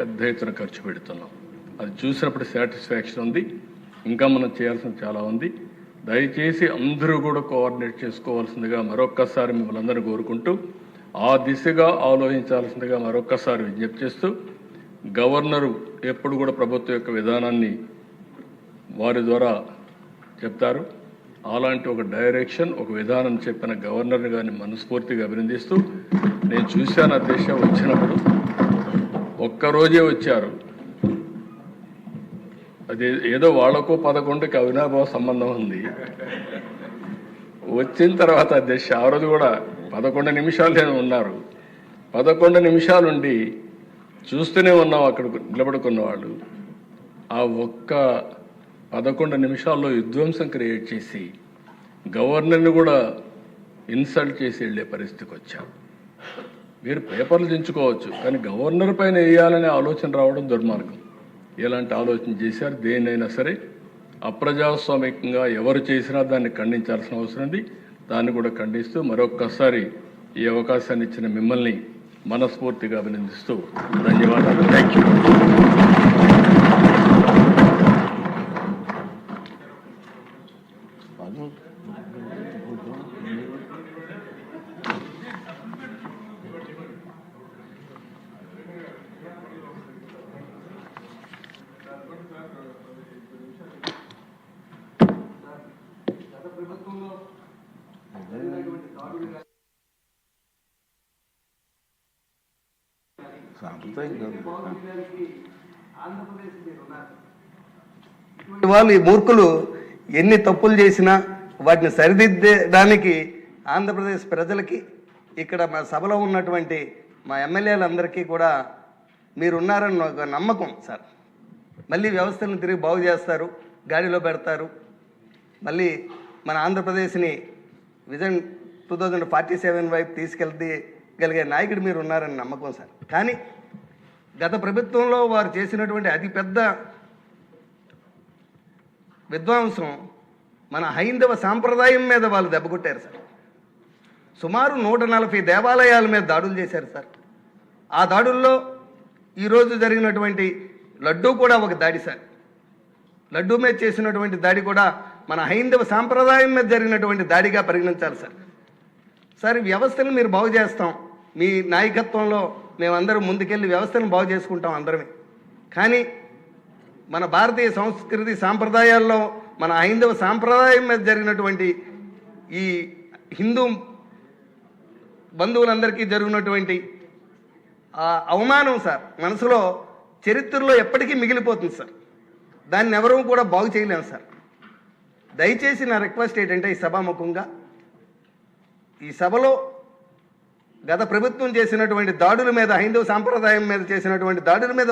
పెద్ద ఎత్తున ఖర్చు పెడుతున్నాం. అది చూసినప్పుడు సాటిస్ఫాక్షన్ ఉంది. ఇంకా మనం చేయాల్సిన చాలా ఉంది. దయచేసి అందరూ కూడా కోఆర్డినేట్ చేసుకోవాల్సిందిగా మరొక్కసారి మిమ్మల్ని అందరూ కోరుకుంటూ ఆ దిశగా ఆలోచించాల్సిందిగా మరొక్కసారి విజ్ఞప్తి చేస్తూ గవర్నరు ఎప్పుడు కూడా ప్రభుత్వం యొక్క విధానాన్ని వారి ద్వారా చెప్తారు. అలాంటి ఒక డైరెక్షన్ ఒక విధానం చెప్పిన గవర్నర్ని గారిని మనస్ఫూర్తిగా అభినందిస్తూ నేను చూశాను అధ్యక్ష వచ్చినప్పుడు. ఒక్కరోజే వచ్చారు. అది ఏదో వాళ్ళకు పదకొండుకి అవినాభావ సంబంధం ఉంది. వచ్చిన తర్వాత అధ్యక్ష ఆ రోజు కూడా పదకొండు నిమిషాలు ఉన్నారు. పదకొండు నిమిషాలుండి చూస్తూనే ఉన్నాం అక్కడ నిలబడుకున్న వాళ్ళు ఆ ఒక్క పదకొండు నిమిషాల్లో విధ్వంసం క్రియేట్ చేసి గవర్నర్ని కూడా ఇన్సల్ట్ చేసి వెళ్ళే పరిస్థితికి వచ్చాం. మీరు పేపర్లు దించుకోవచ్చు కానీ గవర్నర్ పైన వేయాలనే ఆలోచన రావడం దుర్మార్గం. ఎలాంటి ఆలోచన చేశారు దేన్నైనా సరే. అప్రజాస్వామికంగా ఎవరు చేసినా దాన్ని ఖండించాల్సిన అవసరం ఉంది. దాన్ని కూడా ఖండిస్తూ మరొక్కసారి ఈ అవకాశాన్ని ఇచ్చిన మిమ్మల్ని మనస్ఫూర్తిగా అభినందిస్తూ ధన్యవాదాలు. థ్యాంక్ యూ సాంప్రదాయం వాళ్ళు ఈ మూర్ఖులు ఎన్ని తప్పులు చేసినా వాటిని సరిదిద్దడానికి ఆంధ్రప్రదేశ్ ప్రజలకి ఇక్కడ మా సభలో ఉన్నటువంటి మా ఎమ్మెల్యేలందరికీ కూడా మీరున్నారని ఒక నమ్మకం సార్. మళ్ళీ వ్యవస్థలను తిరిగి బాగు చేస్తారు గాడిలో పెడతారు. మళ్ళీ మన ఆంధ్రప్రదేశ్ని vision two thousand forty seven వైపు తీసుకెళ్తే గలిగే నాయకుడు మీరు ఉన్నారని నమ్మకం సార్. కానీ గత ప్రభుత్వంలో వారు చేసినటువంటి అతిపెద్ద విద్వాంసం మన హైందవ సాంప్రదాయం మీద వాళ్ళు దెబ్బకొట్టారు సార్. సుమారు నూట నలభై దేవాలయాల మీద దాడులు చేశారు సార్. ఆ దాడుల్లో ఈరోజు జరిగినటువంటి లడ్డూ కూడా ఒక దాడి సార్. లడ్డూ మీద చేసినటువంటి దాడి కూడా మన హైందవ సాంప్రదాయం మీద జరిగినటువంటి దాడిగా పరిగణించాలి సార్. సార్ వ్యవస్థను మీరు బాగు చేస్తాం. మీ నాయకత్వంలో మేమందరం ముందుకెళ్ళి వ్యవస్థను బాగు చేసుకుంటాం అందరమే. కానీ మన భారతీయ సంస్కృతి సాంప్రదాయాల్లో మన హైందవ సాంప్రదాయం మీద జరిగినటువంటి ఈ హిందూ బంధువులందరికీ జరిగినటువంటి అవమానం సార్ మనసులో చరిత్రలో ఎప్పటికీ మిగిలిపోతుంది సార్. దాన్ని ఎవరూ కూడా బాగు చేయలేము సార్. దయచేసి నా రిక్వెస్ట్ ఏంటంటే ఈ సభాముఖంగా ఈ సభలో గత ప్రభుత్వం చేసినటువంటి దాడుల మీద హైందవ సాంప్రదాయం మీద చేసినటువంటి దాడుల మీద